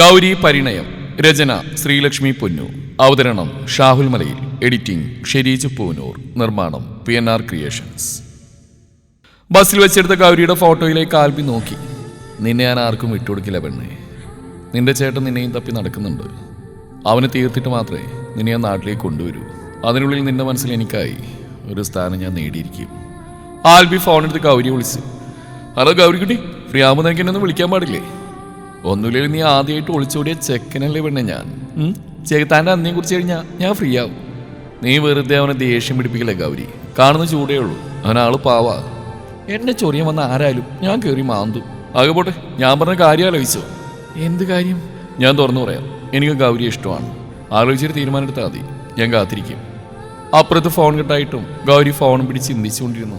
ഗൗരി പരിണയം രചന ശ്രീലക്ഷ്മി പൊന്നു. അവതരണം ഷാഹുൽ മലയിൽ എഡിറ്റിംഗ് ഷെരീജ് പൂനൂർ നിർമ്മാണം പി എൻ ആർ ക്രിയേഷൻസ്. ബസ്സിൽ വെച്ചെടുത്ത ഗൗരിയുടെ ഫോട്ടോയിലേക്ക് ആൽബി നോക്കി. നിന്നെ ഞാൻ ആർക്കും വിട്ടുകൊടുക്കില്ല പെണ്ണേ. നിന്റെ ചേട്ടൻ നിന്നെയും തപ്പി നടക്കുന്നുണ്ട്. അവന് തീർത്തിട്ട് മാത്രമേ നിന്നെ ഞാൻ നാട്ടിലേക്ക് കൊണ്ടുവരൂ. അതിനുള്ളിൽ നിന്റെ മനസ്സിൽ എനിക്കായി ഒരു സ്ഥാനം ഞാൻ നേടിയിരിക്കും. ആൽബി ഫോണെടുത്ത് ഗൗരി വിളിച്ചു ഹലോ ഗൗരിക്കുട്ടി ഫ്രീ ആകുമ്പോൾ നിനക്ക് എന്നെ വിളിക്കാൻ പാടില്ലേ? ഒന്നുമില്ലെങ്കിൽ നീ ആദ്യമായിട്ട് ഒളിച്ചോടിയ ചെക്കനല്ലേ പെണ്ണെ ഞാൻ? ചെകുത്താന്റെ അന്നേം കുറിച്ച് കഴിഞ്ഞാൽ ഞാൻ ഫ്രീ ആവും. നീ വെറുതെ അവനെ ദേഷ്യം പിടിപ്പിക്കില്ല ഗൗരി? കാണുന്ന ചൂടേ ഉള്ളൂ. അവനാൾ പാവാ. എന്നെ ചൊറിയാൻ വന്ന ആരായാലും ഞാൻ കയറി മാന്തു. ആകെ പോട്ടെ ഞാൻ പറഞ്ഞ കാര്യം ആലോചിച്ചോ. എന്ത് കാര്യം? ഞാൻ തുറന്നു പറയാം. എനിക്ക് ഗൗരിയെ ഇഷ്ടമാണ്. ആലോചിച്ചൊരു തീരുമാനം എടുത്താൽ മതി. ഞാൻ കാത്തിരിക്കും. അപ്പുറത്ത് ഫോൺ കിട്ടായിട്ടും ഗൗരി ഫോൺ പിടിച്ച് ചിന്തിച്ചുകൊണ്ടിരുന്നു.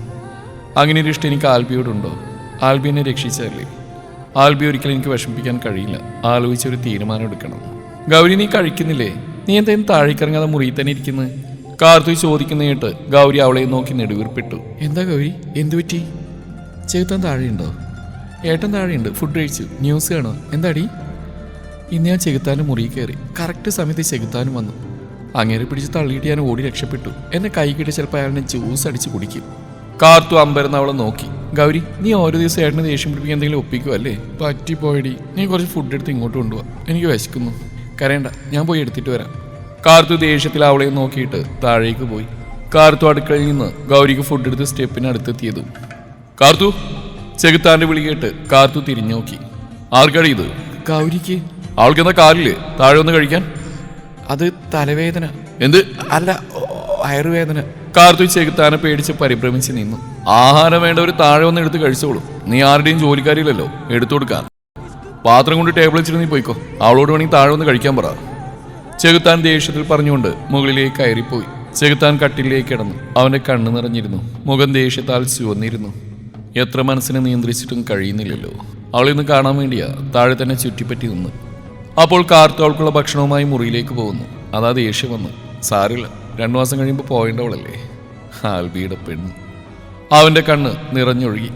അങ്ങനെ ഒരു ഇഷ്ടം എനിക്ക് ആൽബിയോടുണ്ടോ? ആൽബി എന്നെ രക്ഷിച്ചതല്ലേ? ആൽബി ഒരിക്കലും എനിക്ക് വിഷമിപ്പിക്കാൻ കഴിയില്ല. ആലോചിച്ചൊരു തീരുമാനം എടുക്കണം. ഗൗരി നീ കഴിക്കുന്നില്ലേ? നീ എന്തായാലും താഴേക്കിറങ്ങാതെ മുറിയിൽ തന്നെ ഇരിക്കുന്നത് കാർത്തു ചോദിക്കുന്ന കേട്ട് ഗൗരി അവളെ നോക്കി നെടുവീർപ്പിട്ടു. എന്താ ഗൗരി? എന്തു പറ്റി? ചേട്ടൻ താഴെയുണ്ടോ? ഏട്ടൻ താഴെയുണ്ട്. ഫുഡ് കഴിച്ചു. ന്യൂസ് കാണോ. എന്താടി? ഇന്ന് ഞാൻ ചെകുത്താനും മുറിയിൽ കയറി. കറക്റ്റ് സമയത്ത് ചെകുത്താനും വന്നു. അങ്ങേരെ പിടിച്ച് തള്ളിയിട്ട് ഞാൻ ഓടി രക്ഷപ്പെട്ടു. എന്നെ കൈ കിട്ടി ചിലപ്പോൾ അയാളിനെ ജ്യൂസ് അടിച്ച് കുടിക്കും. കാർത്തു അമ്പരുന്ന് അവളെ നോക്കി. ഗൗരി നീ ഓരോ ദിവസം ഏട്ടന് ദേഷ്യം പിടിപ്പിക്കാൻ എന്തെങ്കിലും ഒപ്പിക്കുമല്ലേ പറ്റിപ്പോയടി. നീ കുറച്ച് ഫുഡ് എടുത്ത് ഇങ്ങോട്ട് കൊണ്ടുപോവാ എനിക്ക് വിശക്കുന്നു. കരയണ്ട ഞാൻ പോയി എടുത്തിട്ട് വരാം. കാർത്തു ദേഷ്യത്തിൽ അവളെ നോക്കിയിട്ട് താഴേക്ക് പോയി. കാർത്തു അടുക്കളയിൽ നിന്ന് ഗൗരിക്ക് ഫുഡ് എടുത്ത് സ്റ്റെപ്പിന് അടുത്തെത്തിയതും കാർത്തു ചെകുത്താന്റെ വിളി കേട്ട് കാർത്തു തിരിഞ്ഞു നോക്കി. ആർക്കടി ഇത്? ഗൗരിക്ക്. അവൾക്ക് എന്താ കാലിൽ? താഴെ ഒന്ന് കഴിക്കാൻ? അത് തലവേദന. എന്ത്? അല്ല വയറുവേദന. കാർത്തു ചെകുത്താനെ പേടിച്ച് പരിഭ്രമിച്ച് നിന്നു. ആഹാരം വേണ്ട ഒരു താഴെ ഒന്ന് എടുത്ത് കഴിച്ചോളൂ. നീ ആരുടെയും ജോലിക്കാരില്ലല്ലോ. എടുത്തു കൊടുക്കാം. പാത്രം കൊണ്ട് ടേബിളിൽ വെച്ചിട്ട് നീ പോയിക്കോ. അവളോട് വേണമെങ്കിൽ താഴെ ഒന്ന് കഴിക്കാൻ പറ. ചെകുത്താൻ ദേഷ്യത്തിൽ പറഞ്ഞുകൊണ്ട് മുകളിലേക്ക് കയറിപ്പോയി. ചെകുത്താൻ കട്ടിലേക്ക് കിടന്നു. അവന്റെ കണ്ണ് നിറഞ്ഞിരുന്നു. മുഖം ദേഷ്യത്താൽ ചുവന്നിരുന്നു. എത്ര മനസ്സിനെ നിയന്ത്രിച്ചിട്ടും കഴിയുന്നില്ലല്ലോ. അവളിന്ന് കാണാൻ വേണ്ടിയാ താഴെ തന്നെ ചുറ്റിപ്പറ്റി നിന്ന്. അപ്പോൾ കാർത്തു അവൾക്കുള്ള ഭക്ഷണവുമായി മുറിയിലേക്ക് പോകുന്നു. അതാ ദേഷ്യം വന്നു. സാരില്ല രണ്ടു മാസം കഴിയുമ്പോൾ പോയേണ്ടവളല്ലേ. ആൽബിയുടെ പെണ്ണ്. അവന്റെ കണ്ണ് നിറഞ്ഞൊഴുകി.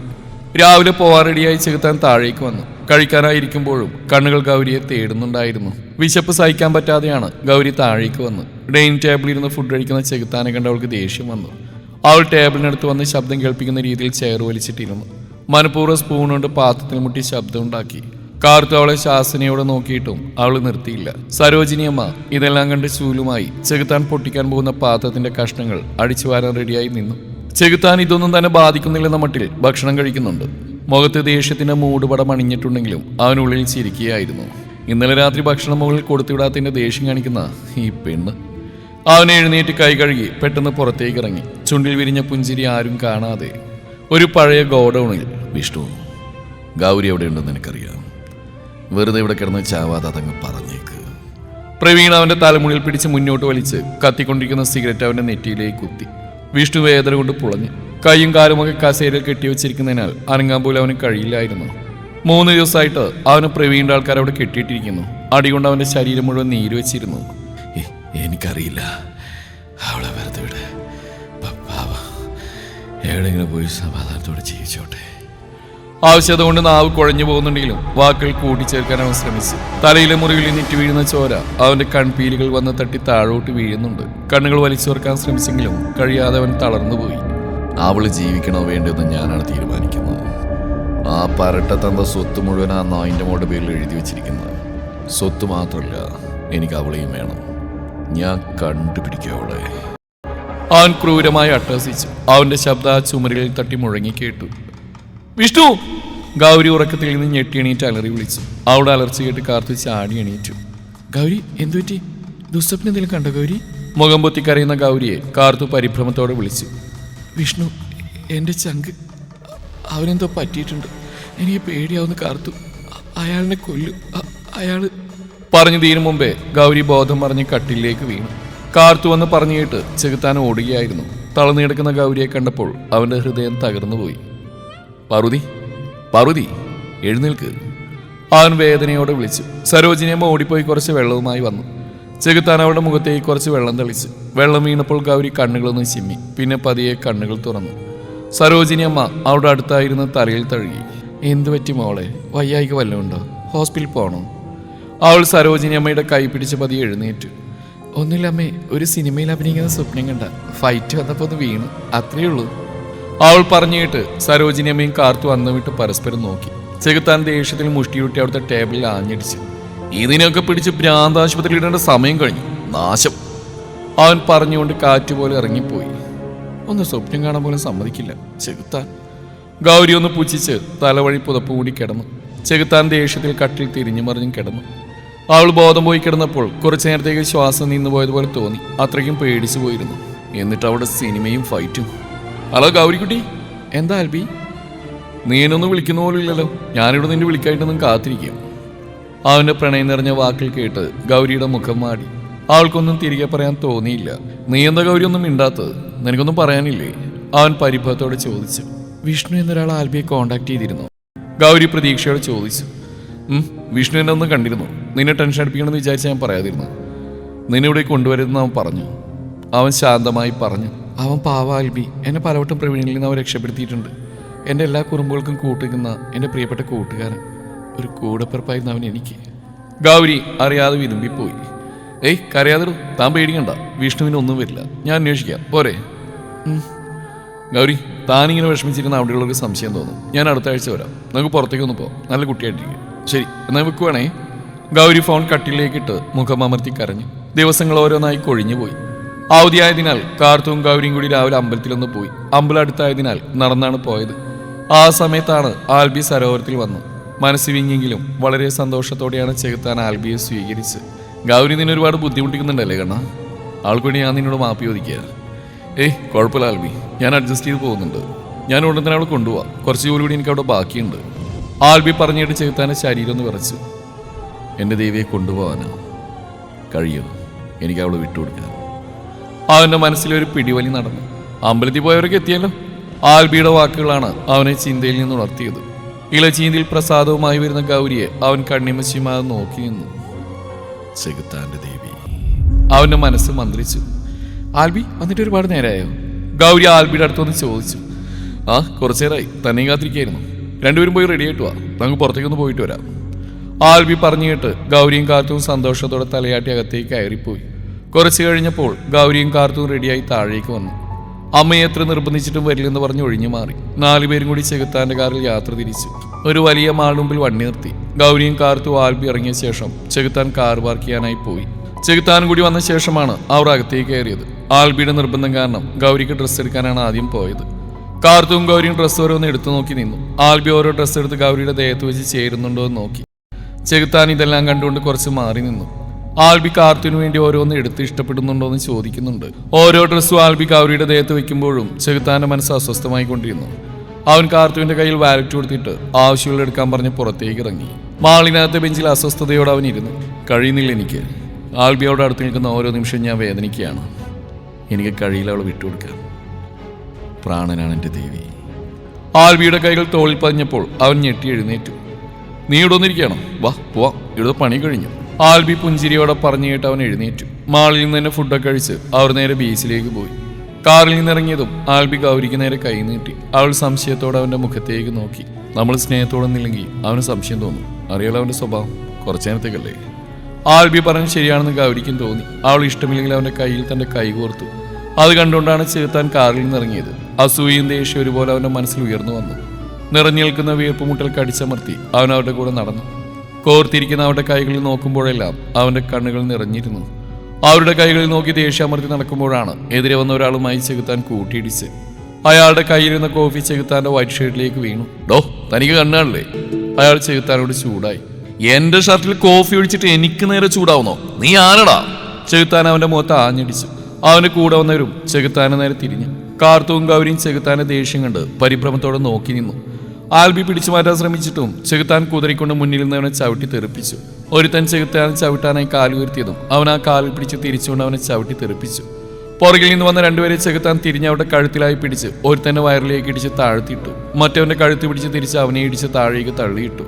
രാവിലെ പോവാൻ റെഡിയായി ചെകുത്താൻ താഴേക്ക് വന്നു. കഴിക്കാനായിരിക്കുമ്പോഴും കണ്ണുകൾ ഗൗരിയെ തേടുന്നുണ്ടായിരുന്നു. വിശപ്പ് സഹിക്കാൻ പറ്റാതെയാണ് ഗൗരി താഴേക്ക് വന്ന്. ഡൈനിങ് ടേബിളിൽ ഇരുന്ന് ഫുഡ് കഴിക്കുന്ന ചെകുത്താനെ കണ്ട് അവൾക്ക് ദേഷ്യം വന്നു. അവൾ ടേബിളിനടുത്ത് വന്ന് ശബ്ദം കേൾപ്പിക്കുന്ന രീതിയിൽ ചെയർ വലിച്ചിട്ടിരുന്നു. മനഃപൂർവം സ്പൂൺ കൊണ്ട് പാത്രത്തിൽ മുട്ടി ശബ്ദമുണ്ടാക്കി കാർത്തു അവളെ ശാസനയോടെ നോക്കിയിട്ടും അവൾ നിർത്തിയില്ല. സരോജിനിയമ്മ ഇതെല്ലാം കണ്ട് ശൂലുമായി ചെകുത്താൻ പൊട്ടിക്കാൻ പോകുന്ന പാത്രത്തിന്റെ കഷ്ണങ്ങൾ അടിച്ചു വാരാൻ റെഡിയായി നിന്നു. ചെകുത്താൻ ഇതൊന്നും തന്നെ ബാധിക്കുന്നില്ലെന്ന മട്ടിൽ ഭക്ഷണം കഴിക്കുന്നുണ്ട്. മുഖത്ത് ദേഷ്യത്തിന്റെ മൂടുപടം അണിഞ്ഞിട്ടുണ്ടെങ്കിലും അവനുള്ളിൽ ചിരിക്കുകയായിരുന്നു. ഇന്നലെ രാത്രി ഭക്ഷണം മുകളിൽ കൊടുത്തുവിടാത്തതിന്റെ ദേഷ്യം കാണിക്കുന്ന ഈ പെണ്ണ്. അവൻ എഴുന്നേറ്റ് കൈ കഴുകി പെട്ടെന്ന് പുറത്തേക്ക് ഇറങ്ങി. ചുണ്ടിൽ വിരിഞ്ഞ പുഞ്ചിരി ആരും കാണാതെ ഒരു പഴയ ഗോഡൌണിൽ വിഷ്ണു. ഗൗരി എവിടെയുണ്ടെന്ന് എനിക്കറിയാം. വെറുതെ ഇവിടെ കിടന്ന് ചാവാതെ അതങ്ങ് പറഞ്ഞേക്ക്. പ്രവീൺ അവന്റെ തലമുടിയിൽ പിടിച്ച് മുന്നോട്ട് വലിച്ച് കത്തിക്കൊണ്ടിരിക്കുന്ന സിഗരറ്റ് അവന്റെ നെറ്റിയിലേക്ക് കുത്തി. വിഷ്ണു വേദന കൊണ്ട് പുളഞ്ഞ്. കൈയും കാലുമൊക്കെ കസേരയിൽ കെട്ടിവെച്ചിരിക്കുന്നതിനാൽ അനങ്ങാൻ പോലും അവന് കഴിയില്ലായിരുന്നു. മൂന്ന് ദിവസമായിട്ട് അവന് പ്രവീണിന്റെ ആൾക്കാർ അവിടെ കെട്ടിയിട്ടിരിക്കുന്നു. അടികൊണ്ട് അവന്റെ ശരീരം മുഴുവൻ നീര് വെച്ചിരുന്നു. എനിക്കറിയില്ല. അവളെ വെറുതെ വിടെ. എവിടെയെങ്കിലും പോയി സമാധാനത്തോടെ ജീവിച്ചോട്ടെ. ആവശ്യത കൊണ്ട് നാവ് കുഴഞ്ഞു പോകുന്നുണ്ടെങ്കിലും വാക്കുകൾ കൂട്ടിച്ചേർക്കാൻ അവൻ ശ്രമിച്ചു. തലയിലെ മുറിവിൽ നിറ്റ് വീഴുന്ന ചോര അവന്റെ കൺപീലുകൾ വന്ന് തട്ടി താഴോട്ട് വീഴുന്നുണ്ട്. കണ്ണുകൾ വലിച്ചോർക്കാൻ ശ്രമിച്ചെങ്കിലും കഴിയാതെ അവൻ തളർന്നുപോയി അവൾ ജീവിക്കണോ വേണ്ടെന്ന് ഞാനാണ് തീരുമാനിക്കുന്നത്. ആ പരട്ടത്തന്ത സ്വത്ത് മുഴുവൻ ആ നായിന്റെ മോടെ പേരിൽ എഴുതി വെച്ചിരിക്കുന്നത്. സ്വത്ത് മാത്രമല്ല എനിക്ക് അവളെയും വേണം. ഞാൻ കണ്ടുപിടിക്കുക അവളെ. അവൻ ക്രൂരമായി അട്ടഹസിച്ചു. അവന്റെ ശബ്ദ ആ ചുമരുകളിൽ തട്ടി മുഴങ്ങി കേട്ടു. വിഷ്ണു. ഗൗരി ഉറക്കത്തിൽ നിന്ന് ഞെട്ടി എണീറ്റ് അലറി വിളിച്ചു. അവിടെ അലർച്ച കേട്ട് കാർത്തു ചാടി എണീറ്റു. ഗൗരി എന്തു പറ്റി? ദുസ്വപ്നം എന്തെങ്കിലും കണ്ടോ ഗൗരി? മുഖം പൊത്തി കരയുന്ന ഗൗരിയെ കാർത്തു പരിഭ്രമത്തോടെ വിളിച്ചു. വിഷ്ണു എന്റെ ചങ്ക് അവനെന്തോ പറ്റിയിട്ടുണ്ട്. എനിക്ക് പേടിയാവുന്ന കാർത്തു. അയാളിനെ കൊല്ലും. അയാൾ പറഞ്ഞു തീരും മുമ്പേ ഗൗരി ബോധം പറഞ്ഞ് കട്ടിലേക്ക് വീണു. കാർത്തു വന്ന് കേട്ട് ചെകുത്താൻ ഓടുകയായിരുന്നു. തളർന്നു കിടക്കുന്ന ഗൗരിയെ കണ്ടപ്പോൾ അവന്റെ ഹൃദയം തകർന്നുപോയി. പാർവതി പാർവതി എഴുന്നേൽക്ക്. അവൻ വേദനയോടെ വിളിച്ചു. സരോജിനിയമ്മ ഓടിപ്പോയി കുറച്ച് വെള്ളവുമായി വന്നു. ചെകുത്താൻ അവളുടെ മുഖത്തേക്ക് കുറച്ച് വെള്ളം തെളിച്ചു. വെള്ളം വീണപ്പോൾ ഗൗരി കണ്ണുകളൊന്ന് ചിമ്മി. പിന്നെ പതിയെ കണ്ണുകൾ തുറന്നു. സരോജിനിയമ്മ അവളുടെ അടുത്തായിരുന്ന തലയിൽ തഴുകി. എന്തു പറ്റി മോളെ? വയ്യായിക്ക് വല്ലതുണ്ടോ ഹോസ്പിറ്റലിൽ പോകണോ അവൾ സരോജിനിയമ്മയുടെ കൈ പിടിച്ച് പതിയെ എഴുന്നേറ്റു. ഒന്നുമില്ലമ്മേ ഒരു സിനിമയിൽ അഭിനയിക്കുന്ന സ്വപ്നം കണ്ട. ഫൈറ്റ് വന്നപ്പോൾ ഒന്ന് വീണു. അത്രയേ ഉള്ളൂ. അവൾ പറഞ്ഞിട്ട് സരോജിനി അമ്മയും കാർത്തു വന്നു വിട്ട് പരസ്പരം നോക്കി. ചെകുത്താൻ ദേഷ്യത്തിൽ മുഷ്ടിയുട്ടി അവിടുത്തെ ടേബിളിൽ ആഞ്ഞടിച്ചു. ഇതിനൊക്കെ പിടിച്ച് ഭ്രാന്താശുപത്രിയിൽ ഇടേണ്ട സമയം കഴിഞ്ഞു. നാശം. അവൻ പറഞ്ഞുകൊണ്ട് കാറ്റുപോലെ ഇറങ്ങിപ്പോയി. ഒന്ന് സ്വപ്നം കാണാൻ പോലും സമ്മതിക്കില്ല. ചെകുത്താൻ. ഗൗരി ഒന്ന് പുച്ഛിച്ച് തലവഴി പുതപ്പ് കൂടി കിടന്നു. ചെകുത്താൻ ദേഷ്യത്തിൽ കട്ടിൽ തിരിഞ്ഞു മറിഞ്ഞും കിടന്നു. അവൾ ബോധം പോയി കിടന്നപ്പോൾ കുറച്ചു നേരത്തേക്ക് ശ്വാസം നിന്നു പോയതുപോലെ തോന്നി. അത്രയ്ക്കും പേടിച്ചു പോയിരുന്നു. എന്നിട്ട് അവിടെ സിനിമയും ഫൈറ്റും. ഹലോ ഗൗരിക്കുട്ടി. എന്താ ആൽബി നീ എന്നൊന്ന് വിളിക്കുന്ന പോലും ഇല്ലല്ലോ ഞാനിവിടെ നിന്റെ വിളിക്കായിട്ടൊന്നും കാത്തിരിക്കും. അവന്റെ പ്രണയം നിറഞ്ഞ വാക്കിൽ കേട്ട് ഗൗരിയുടെ മുഖം മാടി അവൾക്കൊന്നും തിരികെ പറയാൻ തോന്നിയില്ല. നീ എന്താ ഗൗരി ഒന്നും മിണ്ടാത്തത്? നിനക്കൊന്നും പറയാനില്ലേ? അവൻ പരിഭവത്തോടെ ചോദിച്ചു. വിഷ്ണു എന്നൊരാൾ ആൽബിയെ കോണ്ടാക്ട് ചെയ്തിരുന്നു. ഗൗരി പ്രതീക്ഷയോടെ ചോദിച്ചു. വിഷ്ണു എന്നെ ഒന്ന് കണ്ടിരുന്നു? നിന്നെ ടെൻഷൻ അടിപ്പിക്കണമെന്ന് വിചാരിച്ച ഞാൻ പറയാതിരുന്നു നിന്നെ ഇവിടെ കൊണ്ടുവരുതെന്ന് അവൻ പറഞ്ഞു. അവൻ ശാന്തമായി പറഞ്ഞു. അവൻ പാവാൽബി. എന്നെ പലവട്ടം പ്രവീണിൽ നിന്ന് അവൻ രക്ഷപ്പെടുത്തിയിട്ടുണ്ട്. എന്റെ എല്ലാ കുറുമ്പുകൾക്കും കൂട്ടുനിന്ന എന്റെ പ്രിയപ്പെട്ട കൂട്ടുകാരൻ. ഒരു കൂടപ്പിറപ്പായിരുന്നു അവൻ എനിക്ക്. ഗൗരി അറിയാതെ വിരുമ്പിപ്പോയി ഏയ് കരയാതെ താൻ പേടിക്കണ്ട. വിഷ്ണുവിന് ഒന്നും വരില്ല. ഞാൻ അന്വേഷിക്കാം. പോരെ. ഗൗരി താനിങ്ങനെ വിഷമിച്ചിരുന്ന അവിടെയുള്ളൊരു സംശയം തോന്നും. ഞാൻ അടുത്ത ആഴ്ച വരാം. നമുക്ക് പുറത്തേക്ക് ഒന്ന് പോകാം നല്ല കുട്ടിയായിട്ടിരിക്കും. ശരി എന്നാൽ വെക്കുവാണേ. ഗൗരി ഫോൺ കട്ടിലേക്ക് മുഖം അമർത്തി കരഞ്ഞു. ദിവസങ്ങൾ ഓരോന്നായി കൊഴിഞ്ഞു പോയി അവധിയായതിനാൽ കാർത്തും ഗൗരിയും കൂടി രാവിലെ അമ്പലത്തിലൊന്ന് പോയി. അമ്പലം അടുത്തായതിനാൽ നടന്നാണ് പോയത്. ആ സമയത്താണ് ആൽബി സരോവരത്തിൽ വന്നു. മനസ്സ് വിങ്ങെങ്കിലും വളരെ സന്തോഷത്തോടെയാണ് ചെകുത്താൻ ആൽബിയെ സ്വീകരിച്ച് ഗൗരി നിന്നെ ഒരുപാട് ബുദ്ധിമുട്ടിക്കുന്നുണ്ടല്ലേ കണ്ണ? ആൾക്കുവേണ്ടി ഞാൻ നിന്നോട് മാപ്പ് ചോദിക്കുക ഏയ് കുഴപ്പമില്ല ആൽബി. ഞാൻ അഡ്ജസ്റ്റ് ചെയ്ത് പോകുന്നുണ്ട്. ഞാൻ ഉടൻ തന്നെ അവിടെ കൊണ്ടുപോവാം. കുറച്ച് ജോലി കൂടി എനിക്ക് അവിടെ ബാക്കിയുണ്ട്. ആൽബി പറഞ്ഞിട്ട് ചെകുത്താന്റെ ശരീരം ഒന്ന് വിറച്ചു. എന്റെ ദേവിയെ കൊണ്ടുപോകാനാണ് കഴിയും. എനിക്ക് അവളെ വിട്ടുകൊടുക്കാൻ അവന്റെ മനസ്സിലൊരു പിടിവലി നടന്നു. അമ്പലത്തിൽ പോയവരൊക്കെ എത്തിയല്ലോ. ആൽബിയുടെ വാക്കുകളാണ് അവനെ ചിന്തയിൽ നിന്ന് ഉണർത്തിയത്. ഇളചീന്തിൽ പ്രസാദവുമായി വരുന്ന ഗൗരിയെ അവൻ കണ്ണിമശിയുമായി നോക്കി നിന്നു. ചെകുത്താന്റെ ദേവി. അവന്റെ മനസ്സ് മന്ത്രിച്ചു. ആൽബി വന്നിട്ട് ഒരുപാട് നേരമായോ ഗൗരി ആൽബിയുടെ അടുത്തൊന്ന് ചോദിച്ചു. ആ കുറച്ചു നേരമായി തന്നെ കാത്തിരിക്കായിരുന്നു. രണ്ടുപേരും പോയി റെഡി ആയിട്ട് വാ. നമുക്ക് പുറത്തേക്കൊന്ന് പോയിട്ട് വരാം. ആൽബി പറഞ്ഞു കേട്ട് ഗൗരിയും കാർത്തും സന്തോഷത്തോടെ തലയാട്ടി അകത്തേക്ക് കയറിപ്പോയി. കുറച്ച് കഴിഞ്ഞപ്പോൾ ഗൗരിയും കാർത്തും റെഡിയായി താഴേക്ക് വന്നു. അമ്മയെ എത്ര നിർബന്ധിച്ചിട്ടും വരില്ലെന്ന് പറഞ്ഞ് ഒഴിഞ്ഞു മാറി. നാലുപേരും കൂടി ചെകുത്താന്റെ കാറിൽ യാത്ര തിരിച്ചു. ഒരു വലിയ മാളുമ്പിൽ വണ്ടി നിർത്തി. ഗൗരിയും കാർത്തും ആൽബി ഇറങ്ങിയ ശേഷം ചെകുത്താൻ കാർ പാർക്ക് ചെയ്യാനായി പോയി. ചെകുത്താൻ കൂടി വന്ന ശേഷമാണ് അവർ അകത്തേക്ക് കയറിയത്. ആൽബിയുടെ നിർബന്ധം കാരണം ഗൗരിക്ക് ഡ്രസ്സ് എടുക്കാനാണ് ആദ്യം പോയത്. കാർത്തും ഗൗരിയും ഡ്രസ്സ് ഓരോന്ന് എടുത്തു നോക്കി നിന്നു. ആൽബി ഓരോ ഡ്രസ്സ് എടുത്ത് ഗൗരിയുടെ ദേഹത്ത് വെച്ച് ചേരുന്നുണ്ടോ എന്ന് നോക്കി. ചെകുത്താൻ ഇതെല്ലാം കണ്ടുകൊണ്ട് കുറച്ച് മാറി നിന്നു. ആൽബി കാർത്തിനു വേണ്ടി ഓരോന്ന് എടുത്ത് ഇഷ്ടപ്പെടുന്നുണ്ടോ എന്ന് ചോദിക്കുന്നുണ്ട്. ഓരോ ഡ്രസ്സും ആൽബി അവരുടെ ദേഹത്ത് വെക്കുമ്പോഴും ചെകുത്താന്റെ മനസ്സ് അസ്വസ്ഥമായിക്കൊണ്ടിരുന്നു അവൻ കാർത്തുവിന്റെ കയ്യിൽ വാലറ്റ് കൊടുത്തിട്ട് ആവശ്യങ്ങൾ എടുക്കാൻ പറഞ്ഞ് പുറത്തേക്ക് ഇറങ്ങി. മാളിനകത്തെ ബെഞ്ചിൽ അസ്വസ്ഥതയോടെ അവൻ ഇരുന്നു. കഴിയുന്നില്ല എനിക്ക്. ആൽബിയോട് അടുത്ത് നിൽക്കുന്ന ഓരോ നിമിഷം ഞാൻ വേദനിക്കുകയാണ്. എനിക്ക് കഴിയില്ല അവൾ വിട്ടുകൊടുക്കാൻ പ്രാണനാണ് എന്റെ ദേവി. ആൽബിയുടെ കൈകൾ തോളിൽ പതിഞ്ഞപ്പോൾ അവൻ ഞെട്ടി എഴുന്നേറ്റു. നീ ഇവിടെ വന്നിരിക്കുകയാണോ? വാ പോവാ. ഇവിടെ പണി കഴിഞ്ഞു. ആൽബി പുഞ്ചിരിയോടെ പറഞ്ഞു കേട്ട് അവൻ എഴുന്നേറ്റു. മാളിൽ നിന്ന് തന്നെ ഫുഡൊക്കെ കഴിച്ച് അവർ നേരെ ബീച്ചിലേക്ക് പോയി. കാറിൽ നിന്നിറങ്ങിയതും ആൽബി ഗൗരിക്ക് നേരെ കൈ നീട്ടി. അവൾ സംശയത്തോടെ അവന്റെ മുഖത്തേക്ക് നോക്കി. നമ്മൾ സ്നേഹത്തോടെ നില്ലെങ്കിൽ അവന് സംശയം തോന്നും. അറിയാലോ അവന്റെ സ്വഭാവം? കുറച്ചു നേരത്തേക്കല്ലേ? ആൽബി പറഞ്ഞ് ശരിയാണെന്ന് ഗൗരിക്കും തോന്നി. അവൾ ഇഷ്ടമില്ലെങ്കിൽ അവന്റെ കയ്യിൽ തന്റെ കൈ കോർത്തു. അത് കണ്ടുകൊണ്ടാണ് ചേർത്താൻ കാറിൽ നിന്നിറങ്ങിയത് അസൂയയും ദേഷ്യം ഒരുപോലെ അവന്റെ മനസ്സിൽ ഉയർന്നു വന്നു. നിറഞ്ഞു നിൽക്കുന്ന വീർപ്പുമുട്ടൽ കടിച്ചമർത്തി അവൻ അവരുടെ കൂടെ നടന്നു. കോർത്തിരിക്കുന്ന അവരുടെ കൈകളിൽ നോക്കുമ്പോഴെല്ലാം അവന്റെ കണ്ണുകൾ നിറഞ്ഞിരുന്നു. അവരുടെ കൈകളിൽ നോക്കി ദേഷ്യാമർത്തി നടക്കുമ്പോഴാണ് എതിരെ വന്ന ഒരാളുമായി ചെകുത്താൻ കൂട്ടിയിടിച്ച് അയാളുടെ കയ്യിലിരുന്ന കോഫി ചെകുത്താന്റെ വൈറ്റ് ഷർട്ടിലേക്ക് വീണു. ഡോ തനിക്ക് കണ്ണാണല്ലേ അയാൾ ചെകുത്താനോട് ചൂടായി. എന്റെ ഷർട്ടിൽ കോഫി ഒഴിച്ചിട്ട് എനിക്ക് നേരെ ചൂടാവുന്നോ? നീ ആരടാ? ചെകുത്താൻ അവന്റെ മുഖത്ത് ആഞ്ഞടിച്ചു. അവന്റെ കൂടെ വന്നവരും ചെകുത്താനെ നേരെ തിരിഞ്ഞു. കാർത്തവും ഗൗരിയും ചെകുത്താനെ ദേഷ്യം കണ്ട് പരിഭ്രമത്തോടെ നോക്കി നിന്നു. ആൽബി പിടിച്ചു മാറ്റാൻ ശ്രമിച്ചിട്ടും ചെകുത്താൻ കുതിരിക്കൊണ്ട് മുന്നിൽ നിന്നവനെ ചവിട്ടി തെറിപ്പിച്ചു. ഒരുത്തൻ ചെകുത്താൻ ചവിട്ടാനായി കാൽ ഉയർത്തിയതും അവൻ ആ കാലിൽ പിടിച്ച് തിരിച്ചുകൊണ്ട് അവനെ ചവിട്ടി തെറിപ്പിച്ചു. പുറകിൽ നിന്ന് വന്ന രണ്ടുപേരെ ചെകുത്താൻ തിരിഞ്ഞ് അവിടെ കഴുത്തിലായി പിടിച്ച് ഒരുത്തന്റെ വയറിലേക്ക് ഇടിച്ച് താഴ്ത്തിയിട്ടു. മറ്റവന്റെ കഴുത്ത് പിടിച്ച് തിരിച്ച് അവനെ ഇടിച്ച് താഴേക്ക് തള്ളിയിട്ടു.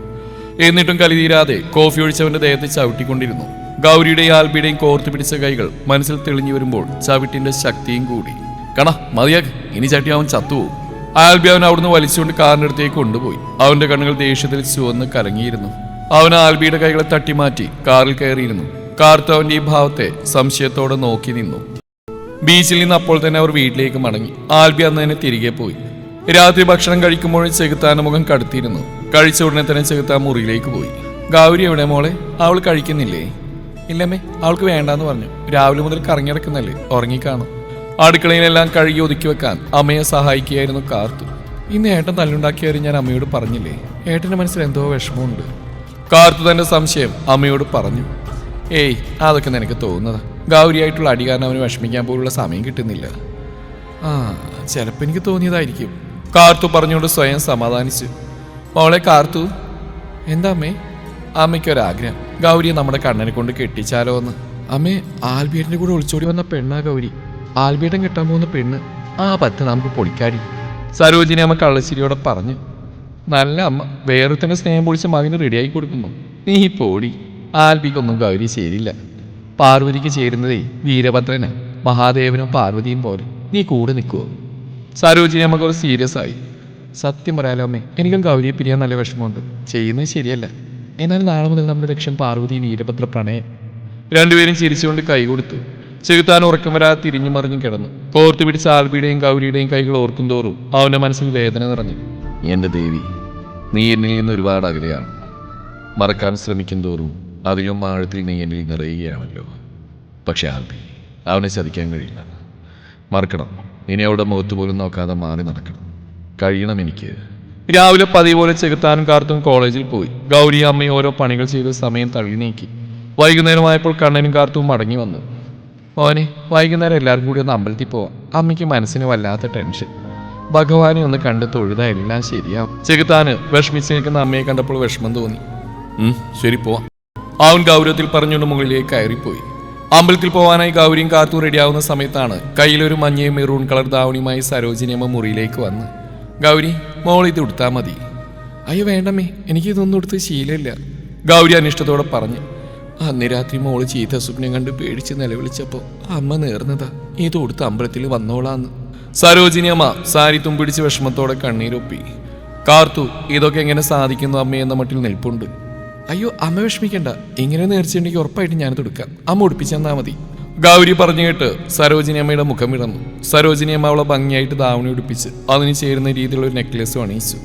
എന്നിട്ടും കലി തീരാതെ കോഫി ഒഴിച്ചവന്റെ ദേഹത്തെ ചവിട്ടിക്കൊണ്ടിരുന്നു. ഗൗരിയുടെയും ആൽബിയുടെയും കോർത്തു പിടിച്ച കൈകൾ മനസ്സിൽ തെളിഞ്ഞു വരുമ്പോൾ ചവിട്ടിന്റെ ശക്തിയും കൂടി. കണ മതിയാക്ക്. ഇനി ചട്ടി അവൻ ചത്തുപോകും ആൽബി അവൻ അവിടുന്ന് വലിച്ചുകൊണ്ട് കാറിന്റെ അടുത്തേക്ക് കൊണ്ടുപോയി. അവന്റെ കണ്ണുകൾ ദേഷ്യത്തിൽ ചുവന്ന് കലങ്ങിയിരുന്നു. അവൻ ആൽബിയുടെ കൈകളെ തട്ടിമാറ്റി കാറിൽ കയറിയിരുന്നു. കാർത്ത് അവന്റെ ഈ ഭാവത്തെ സംശയത്തോടെ നോക്കി നിന്നു. ബീച്ചിൽ നിന്ന് അപ്പോൾ തന്നെ അവർ വീട്ടിലേക്ക് മടങ്ങി. ആൽബി അന്ന് തന്നെ തിരികെ പോയി. രാത്രി ഭക്ഷണം കഴിക്കുമ്പോഴും ചെകുത്താന്റെ മുഖം കടുത്തിരുന്നു. കഴിച്ച ഉടനെ തന്നെ ചെകുത്താൻ മുറിയിലേക്ക് പോയി. ഗൗരി എവിടെ മോളെ? അവൾ കഴിക്കുന്നില്ലേ? ഇല്ലമ്മേ അവൾക്ക് വേണ്ടാന്ന് പറഞ്ഞു. രാവിലെ മുതൽ കറങ്ങിടക്കുന്നല്ലേ ഉറങ്ങിക്കാണും. അടുക്കളയിലെല്ലാം കഴുകി ഒതുക്കി വെക്കാൻ അമ്മയെ സഹായിക്കുകയായിരുന്നു കാർത്തു. ഇന്ന് ഏട്ടൻ തല്ലുണ്ടാക്കിയാരും ഞാൻ അമ്മയോട് പറഞ്ഞില്ലേ? ഏട്ടന്റെ മനസ്സിൽ എന്തോ വിഷമമുണ്ട്. കാർത്തു തന്റെ സംശയം അമ്മയോട് പറഞ്ഞു. ഏയ് അതൊക്കെ നിനക്ക് തോന്നുന്നതാ. ഗൗരിയായിട്ടുള്ള അടി കാരണം അവന് വിഷമിക്കാൻ പോലുള്ള സമയം കിട്ടുന്നില്ല. ആ ചിലപ്പോൾ എനിക്ക് തോന്നിയതായിരിക്കും. കാർത്തു പറഞ്ഞുകൊണ്ട് സ്വയം സമാധാനിച്ചു. മോളെ കാർത്തു എന്താ അമ്മേ? അമ്മയ്ക്കൊരാഗ്രഹം. ഗൗരിയെ നമ്മുടെ കണ്ണനെ കൊണ്ട് കെട്ടിച്ചാലോ എന്ന് അമ്മേ ആൽബിയറിന്റെ കൂടെ ഒളിച്ചോടി വന്ന പെണ്ണാ ഗൗരി. ആൽബിയേട്ടൻ കെട്ടാൻ പോകുന്ന പെണ്ണ് ആ പത്ത് നമുക്ക് പൊളിക്കാടി. സരോജിനി അമ്മ കള്ളശ്ശേരിയോടെ പറഞ്ഞു നല്ല അമ്മ വേറെ തന്നെ സ്നേഹം പൊളിച്ച മകന് റെഡിയാക്കി കൊടുക്കുന്നു. നീ പോടി. ആൽബിക്കൊന്നും ഗൗരി ശരിയില്ല പാർവതിക്ക് ചേരുന്നതേ വീരഭദ്രന് മഹാദേവനും പാർവതിയും പോലെ. നീ കൂടെ നിൽക്കുമോ സരോജിനി അമ്മ കുറച്ച് സീരിയസ് ആയി. സത്യം പറയാലോ അമ്മേ എനിക്കും ഗൗരിയെ പിരിയാൻ നല്ല വിഷമമുണ്ട്. ചെയ്യുന്നത് ശരിയല്ല. എന്നാൽ നാളെ മുതൽ നമ്മുടെ ലക്ഷ്യം പാർവതി വീരഭദ്ര പ്രണയം. രണ്ടുപേരും ചിരിച്ചുകൊണ്ട് കൈ കൊടുത്തു. ചെകുത്താൻ ഉറക്കം വരാതെ തിരിഞ്ഞു മറിഞ്ഞു കിടന്നു. കോർത്തു പിടിച്ച ആൽബിയുടെയും ഗൗരിയുടെയും കൈകൾ ഓർക്കും തോറും അവന്റെ മനസ്സിൽ വേദന നിറഞ്ഞു. എന്റെ ദേവി നീ എന്നിൽ നിന്ന് ഒരുപാട് അകലെയാണ്. മറക്കാൻ ശ്രമിക്കും തോറും അതിലും ആഴത്തിൽ നീ എന്നിൽ നിറയുകയാണല്ലോ. പക്ഷെ ആൽബി അവനെ ചതിക്കാൻ കഴിയില്ല. മറക്കണം. ഇനി അവളുടെ മുഖത്ത് പോലും നോക്കാതെ മാറി നടക്കണം. കഴിയണം എനിക്ക്. രാവിലെ പതിപോലെ പോലെ ചെകുത്താനും കാർത്തും കോളേജിൽ പോയി. ഗൗരി അമ്മയും ഓരോ പണികൾ ചെയ്ത് സമയം തള്ളി നീക്കി. വൈകുന്നേരമായപ്പോൾ കണ്ണനും കാർത്തും മടങ്ങി വന്നു. മോനെ വൈകുന്നേരം എല്ലാവർക്കും കൂടി ഒന്ന് അമ്പലത്തിൽ പോവാം. അമ്മയ്ക്ക് മനസ്സിന് വല്ലാത്ത ടെൻഷൻ ഭഗവാനെ ഒന്ന് കണ്ട് തൊഴുത എല്ലാം ശരിയാവും. ചെകുത്താന് വിഷമിച്ച് നിൽക്കുന്ന അമ്മയെ കണ്ടപ്പോൾ വിഷമം തോന്നി. ശരി പോവാം. അവൻ ഗൗരവത്തിൽ പറഞ്ഞുകൊണ്ട് മുകളിലേക്ക് കയറിപ്പോയി. അമ്പലത്തിൽ പോവാനായി ഗൗരിയും കാത്തു റെഡിയാവുന്ന സമയത്താണ് കയ്യിലൊരു മഞ്ഞയും മെറൂൺ കളർ ദാവണിയുമായി സരോജിനിയമ്മ മുറിയിലേക്ക് വന്ന് ഗൗരി മോൾ ഇത് ഉടുത്താൽ മതി. അയ്യോ വേണ്ടമ്മേ എനിക്കിതൊന്നും എടുത്ത് ശീലമില്ല ഗൗരി അനിഷ്ടത്തോടെ പറഞ്ഞു. അന്ന് രാത്രി മോൾ ചീത്ത സ്വപ്നം കണ്ട് പേടിച്ച് നിലവിളിച്ചപ്പോൾ അമ്മ നേർന്നതാ. ഇത് ഉടുത്ത് അമ്പലത്തിൽ വന്നോളാന്ന്. സരോജിനി അമ്മ സാരി തുമ്പിടിച്ച് വിഷമത്തോടെ കണ്ണീരൊപ്പി. കാർത്തു ഇതൊക്കെ എങ്ങനെ സാധിക്കുന്നു അമ്മ എന്ന മട്ടിൽ നിൽപ്പുണ്ട്. അയ്യോ അമ്മ വിഷമിക്കണ്ട. ഇങ്ങനെ നേർച്ചയുണ്ടെങ്കിൽ ഉറപ്പായിട്ട് ഞാനത് എടുക്കാം. അമ്മ ഉടുപ്പിച്ചെന്നാ മതി. ഗൗരി പറഞ്ഞു കേട്ട് സരോജിനി അമ്മയുടെ മുഖം വിടന്നു സരോജിനി അമ്മ അവളെ ഭംഗിയായിട്ട് ദാവണി ഉടുപ്പിച്ച് അതിന് ചേരുന്ന രീതിയിലുള്ള ഒരു നെക്ലേസ് അണിയിച്ചു.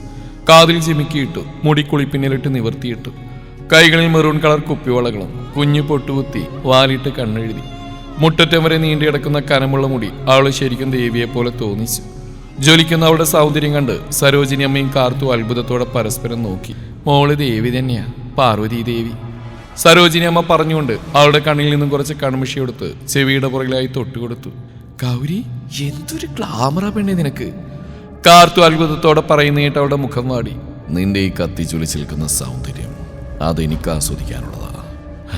കാതിൽ ചിമിക്കിയിട്ടു മുടി കുളിപ്പിന്നിലിട്ട് നിവർത്തിയിട്ടു. കൈകളിൽ മെറൂൺ കളർ കുപ്പിവളകളും കുഞ്ഞു പൊട്ടുകുത്തി വാലിട്ട് കണ്ണെഴുതി. മുട്ടറ്റം വരെ നീണ്ടു കിടക്കുന്ന കനമുള്ള മുടി അവൾ ശരിക്കും ദേവിയെ പോലെ തോന്നിച്ചു. ജ്വലിക്കുന്ന അവളുടെ സൗന്ദര്യം കണ്ട് സരോജിനി അമ്മയും കാർത്തു അത്ഭുതത്തോടെ പരസ്പരം നോക്കി. മോൾ ദേവി തന്നെയാ പാർവതി ദേവി. സരോജിനി അമ്മ പറഞ്ഞുകൊണ്ട് അവളുടെ കണ്ണിൽ നിന്നും കുറച്ച് കൺമിഷി എടുത്ത് ചെവിയുടെ പുറകിലായി തൊട്ടുകൊടുത്തു. ഗൗരി എന്തൊരു ക്ലാമറ പെണ്ണേ നിനക്ക്. കാർത്തു അത്ഭുതത്തോടെ പറയുന്ന കേട്ട് അവളുടെ മുഖം വാടി. നിന്റെ ഈ കത്തി ചുളിച്ചിൽക്കുന്ന സൗന്ദര്യം അതെനിക്ക് ആസ്വദിക്കാനുള്ളതാ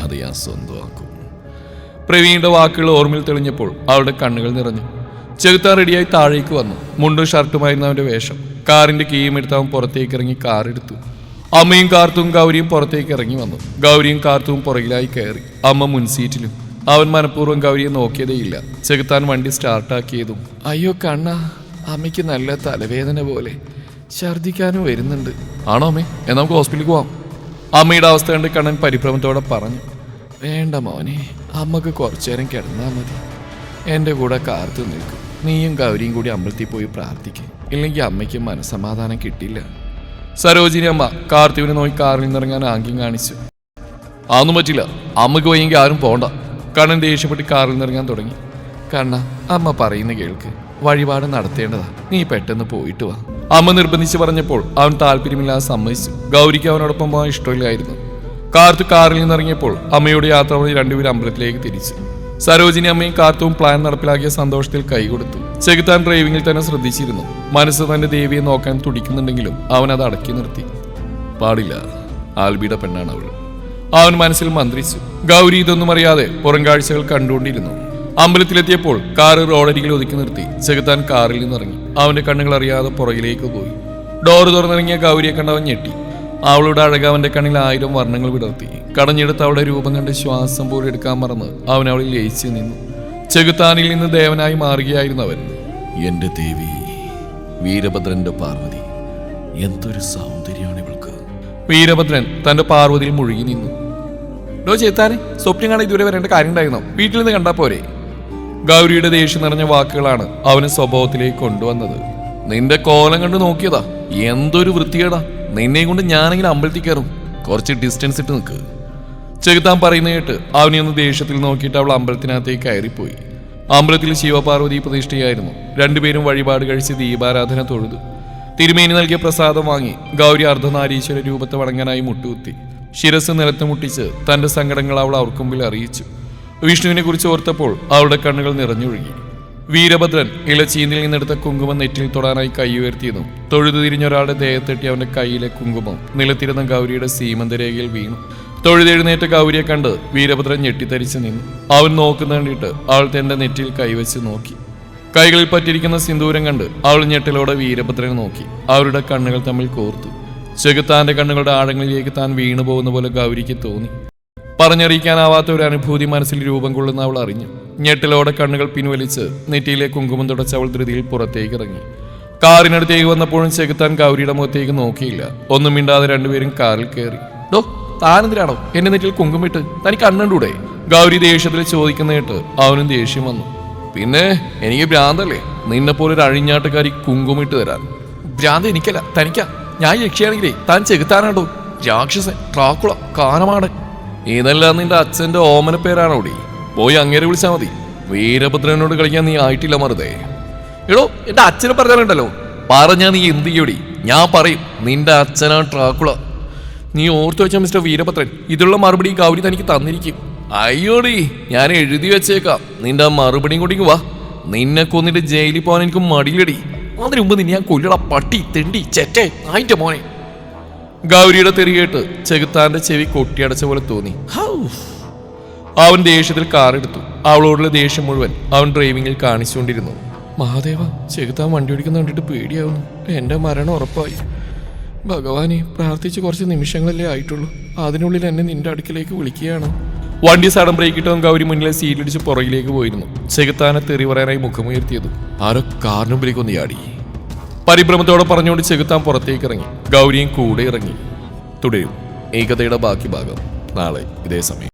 അത് ഞാൻ സ്വന്തമാക്കും. പ്രവീണിന്റെ വാക്കുകൾ ഓർമ്മയിൽ തെളിഞ്ഞപ്പോൾ അവളുടെ കണ്ണുകൾ നിറഞ്ഞു. ചെകുത്താൻ റെഡിയായി താഴേക്ക് വന്നു. മുണ്ടും ഷർട്ടുമായിരുന്നു അവന്റെ വേഷം. കാറിന്റെ കീയും എടുത്ത് അവൻ പുറത്തേക്ക് ഇറങ്ങി കാറെടുത്തു അമ്മയും കാർത്തും ഗൗരിയും പുറത്തേക്ക് ഇറങ്ങി വന്നു. ഗൗരിയും കാർത്തും പുറകിലായി കയറി. അമ്മ മുൻസീറ്റിലും അവൻ മനഃപൂർവം ഗൗരിയെ നോക്കിയതേയില്ല ചെകുത്താൻ വണ്ടി സ്റ്റാർട്ടാക്കിയതും അയ്യോ കണ്ണ അമ്മയ്ക്ക് നല്ല തലവേദന പോലെ ഛർദിക്കാനും വരുന്നുണ്ട്. ആണോ അമ്മേ? നമുക്ക് ഹോസ്പിറ്റലിൽ പോവാം. അമ്മയുടെ അവസ്ഥ കണ്ട് കണ്ണൻ പരിഭ്രമത്തോടെ പറഞ്ഞു വേണ്ട മോനെ അമ്മയ്ക്ക് കുറച്ചു നേരം കിടന്നാൽ മതി. എന്റെ കൂടെ കാർത്ത് നിൽക്കും. നീയും ഗൗരിയും കൂടി അമ്പലത്തിൽ പോയി പ്രാർത്ഥിക്കും. ഇല്ലെങ്കിൽ അമ്മയ്ക്ക് മനസ്സമാധാനം കിട്ടില്ല. സരോജിനി അമ്മ കാർത്തിവിനെ നോക്കി കാറിൽ നിന്നിറങ്ങാൻ ആംഗ്യം കാണിച്ചു. അതൊന്നും പറ്റില്ല. അമ്മയ്ക്ക് വയ്യെങ്കിൽ ആരും പോണ്ട. കണ്ണൻ ദേഷ്യപ്പെട്ട് കാറിൽ നിന്നിറങ്ങാൻ തുടങ്ങി. കണ്ണ അമ്മ പറയുന്ന കേൾക്ക്. വഴിപാട് നടത്തേണ്ടതാ. നീ പെട്ടെന്ന് പോയിട്ട് വാ. അമ്മ നിർബന്ധിച്ച് പറഞ്ഞപ്പോൾ അവൻ താല്പര്യമില്ലാതെ സമ്മതിച്ചു. ഗൗരിക്ക് അവനോടൊപ്പം പോകാൻ ഇഷ്ടമില്ലായിരുന്നു. കാർത്തു കാറിൽ നിന്നിറങ്ങിയപ്പോൾ അമ്മയുടെ യാത്ര വഴി രണ്ടുപേരും അമ്പലത്തിലേക്ക് തിരിച്ചു. സരോജിനി അമ്മയും കാർത്തുവും പ്ലാൻ നടപ്പിലാക്കിയ സന്തോഷത്തിൽ കൈകൊടുത്തു ചെകുത്താൻ ഡ്രൈവിംഗിൽ തന്നെ ശ്രദ്ധിച്ചിരുന്നു. മനസ്സ് തന്റെ ദേവിയെ നോക്കാൻ തുടിക്കുന്നുണ്ടെങ്കിലും അവൻ അത് അടക്കി നിർത്തി. പാടില്ല ആൽബിയുടെ പെണ്ണാണ് അവൾ. അവൻ മനസ്സിൽ മന്ത്രിച്ചു. ഗൗരി ഇതൊന്നും അറിയാതെ പുറം കാഴ്ചകൾ കണ്ടുകൊണ്ടിരുന്നു. അമ്പലത്തിലെത്തിയപ്പോൾ കാറ് റോഡരികിൽ ഒതുക്കി നിർത്തി. ചെകുത്താൻ കാറിൽ നിന്നിറങ്ങി. അവന്റെ കണ്ണുകൾ അറിയാതെ പുറകിലേക്ക് പോയി. ഡോറ് തുറന്നിറങ്ങിയ ഗൗരിയെ കണ്ടവൻ ഞെട്ടി. അവളുടെ അഴക അവന്റെ കണ്ണിൽ ആയിരം വർണങ്ങൾ വിടർത്തി. കടഞ്ഞെടുത്ത് അവളുടെ രൂപം കണ്ട് ശ്വാസം പോലും എടുക്കാൻ മറന്ന് അവൻ അവളിൽ ലയിച്ചു നിന്നു. ചെകുത്താനിൽ നിന്ന് ദേവനായി മാറുകയായിരുന്നു അവൻ. എന്റെ ദേവി വീരഭദ്രന്റെ പാർവതി എന്തൊരു സൗന്ദര്യമാണ് ഇവൾക്ക്. വീരഭദ്രൻ തന്റെ പാർവതിയിൽ മുഴുകി നിന്നു. ഡോ ചേത്താനെ സ്വപ്നം കാണാൻ ഇതുവരെ വരേണ്ട കാര്യം ഉണ്ടായിരുന്നോ? വീട്ടിൽ നിന്ന് കണ്ടാ പോരെ. ഗൗരിയുടെ ദേഷ്യം നിറഞ്ഞ വാക്കുകളാണ് അവനെ സ്വഭാവത്തിലേക്ക് കൊണ്ടുവന്നത്. നിന്റെ കോലം കണ്ട് നോക്കിയതാ. എന്തൊരു വൃത്തികേടാ. നിന്നെയും കൊണ്ട് ഞാനെങ്കിലും അമ്പലത്തിൽ കയറും? കുറച്ച് ഡിസ്റ്റൻസ് ഇട്ട് നിൽക്ക് ചെകുത്താൻ പറയുന്ന കേട്ട് അവനെ ഒന്ന് ദേഷ്യത്തിൽ നോക്കിയിട്ട് അവൾ അമ്പലത്തിനകത്തേക്ക് കയറിപ്പോയി. അമ്പലത്തിൽ ശിവപാർവതി പ്രതിഷ്ഠയായിരുന്നു. രണ്ടുപേരും വഴിപാട് കഴിച്ച് ദീപാരാധന തൊഴുതു. തിരുമേനി നൽകിയ പ്രസാദം വാങ്ങി ഗൗരി അർദ്ധനാരീശ്വര രൂപത്തെ വണങ്ങാനായി മുട്ടുകുത്തി. ശിരസ് നിലത്ത് മുട്ടിച്ച് തന്റെ സങ്കടങ്ങൾ അവൾ അവർക്കുമ്പിൽ അറിയിച്ചു. വിഷ്ണുവിനെ കുറിച്ച് ഓർത്തപ്പോൾ അവളുടെ കണ്ണുകൾ നിറഞ്ഞൊഴുകി. വീരഭദ്രൻ ഇളച്ചീന്തിൽ നിന്നെടുത്ത കുങ്കുമം നെറ്റിൽ തൊടാനായി കൈ ഉയർത്തിയതും തൊഴുതു തിരിഞ്ഞ ഒരാളുടെ ദേഹത്തെട്ടി അവന്റെ കയ്യിലെ കുങ്കുമം നിലത്തിരുന്ന ഗൗരിയുടെ സീമന്തരേഖയിൽ വീണു. തൊഴുതെഴുന്നേറ്റ ഗൗരിയെ കണ്ട് വീരഭദ്രൻ ഞെട്ടിത്തരിച്ചു നിന്നു. അവൻ നോക്കുന്ന കണ്ടിട്ട് അവൾ തന്റെ നെറ്റിൽ കൈവച്ച് നോക്കി. കൈകളിൽ പറ്റിയിരിക്കുന്ന സിന്ദൂരം കണ്ട് അവൾ ഞെട്ടലോടെ വീരഭദ്രനെ നോക്കി. അവരുടെ കണ്ണുകൾ തമ്മിൽ കോർത്തു. ചെകുത്താന്റെ കണ്ണുകളുടെ ആഴങ്ങളിലേക്ക് താൻ വീണു പോകുന്ന പോലെ ഗൗരിക്ക് തോന്നി. പറഞ്ഞറിയിക്കാനാവാത്ത ഒരു അനുഭൂതി മനസ്സിൽ രൂപം കൊള്ളുന്ന അവൾ അറിഞ്ഞു. ഞെട്ടിലോടെ കണ്ണുകൾ പിൻവലിച്ച് നെറ്റിയിലെ കുങ്കുമം തുടച്ച് അവൾ ധൃതിയിൽ പുറത്തേക്ക് ഇറങ്ങി. കാറിനടുത്തേക്ക് വന്നപ്പോഴും ചെകുത്താൻ ഗൗരിയുടെ മുഖത്തേക്ക് നോക്കിയില്ല. ഒന്നും മിണ്ടാതെ രണ്ടുപേരും കാറിൽ കയറി. ഡോ താനെന്തിനാണോ എന്റെ നെറ്റിൽ കുങ്കുമിട്ട് തനിക്ക് കണ്ണുണ്ടൂടെ? ഗൗരി ദേഷ്യത്തിൽ ചോദിക്കുന്നേട്ട് അവനും ദേഷ്യം വന്നു. പിന്നെ എനിക്ക് ഭ്രാന്തല്ലേ? നിന്നെ പോലെ ഒരു അഴിഞ്ഞാട്ടുകാരി കുങ്കുമിട്ട് തരാൻ. ഭ്രാന്ത് എനിക്കല്ല തനിക്കാ. ഞാൻ രക്ഷയാണെങ്കിലേ താൻ ചെകുത്താനാടോ രാക്ഷസൻ ട്രാക്കുള കാനമാടൻ. ഇതെല്ലാം നിന്റെ അച്ഛന്റെ ഓമന പേരാണ് ഓടി. പോയി അങ്ങേരെ വിളിച്ചാൽ മതി. വീരഭദ്രനോട് കളിക്കാൻ നീ ആയിട്ടില്ല മറുതേ. എടോ എന്റെ അച്ഛനെ പറഞ്ഞാലുണ്ടല്ലോ. പറഞ്ഞാ നീ എന്ത് ചെയ്യോടി? ഞാൻ പറയും നിന്റെ അച്ഛനാ ട്രാക്കുള. നീ ഓർത്തു വെച്ച മിസ്റ്റർ വീരഭദ്രൻ ഇതിലുള്ള മറുപടി ഗൗരി തനിക്ക് തന്നിരിക്കും. അയ്യോടി ഞാൻ എഴുതി വെച്ചേക്കാം. നിന്റെ മറുപടിയും കൂടി വാ. നിന്നെ കൊന്നിട്ട് ജയിലിൽ പോകാൻ എനിക്ക് മടിയിലടി അതിനു മുമ്പ് നിന്നെ ഞാൻ കൊല്ലട പട്ടി തെണ്ടി ചെറ്റേ ആയിന്റെ മോനെ. ഗൗരിയുടെ തെറിയേട്ട് ചെകുത്താന്റെ ചെവി കൊട്ടിയടച്ച പോലെ തോന്നി. അവൻ ദേഷ്യത്തിൽ കാറെടുത്തു അവളോടുള്ള ദേഷ്യം മുഴുവൻ അവൻ ഡ്രൈവിംഗിൽ കാണിച്ചുകൊണ്ടിരുന്നു. മഹാദേവ ചെകുത്താൻ വണ്ടി ഓടിക്കുന്ന കണ്ടിട്ട് പേടിയാവുന്നു. എന്റെ മരണം ഉറപ്പായി. ഭഗവാനെ പ്രാർത്ഥിച്ച് കുറച്ച് നിമിഷങ്ങളല്ലേ ആയിട്ടുള്ളൂ. അതിനുള്ളിൽ എന്നെ നിന്റെ അടുക്കിലേക്ക് വിളിക്കുകയാണ്. വണ്ടി സഡൻ ബ്രേക്ക് ഇട്ടവൻ ഗൗരി മുന്നിലെ സീറ്റിലിടിച്ച് പുറകിലേക്ക് പോയിരുന്നു. ചെകുത്താനെ തെറി പറയാനായി മുഖമുയർത്തിയത്. ആരോ കാറിനുമ്പിലേക്ക് ഒന്ന് ചാടി. പരിഭ്രമത്തോടെ പറഞ്ഞുകൊണ്ട് ചെകുത്താൻ പുറത്തേക്ക് ഇറങ്ങി ഗൗരിയും കൂടെ ഇറങ്ങി. തുടരും. ഏകതയുടെ ബാക്കി ഭാഗം. നാളെ ഇതേ സമയം.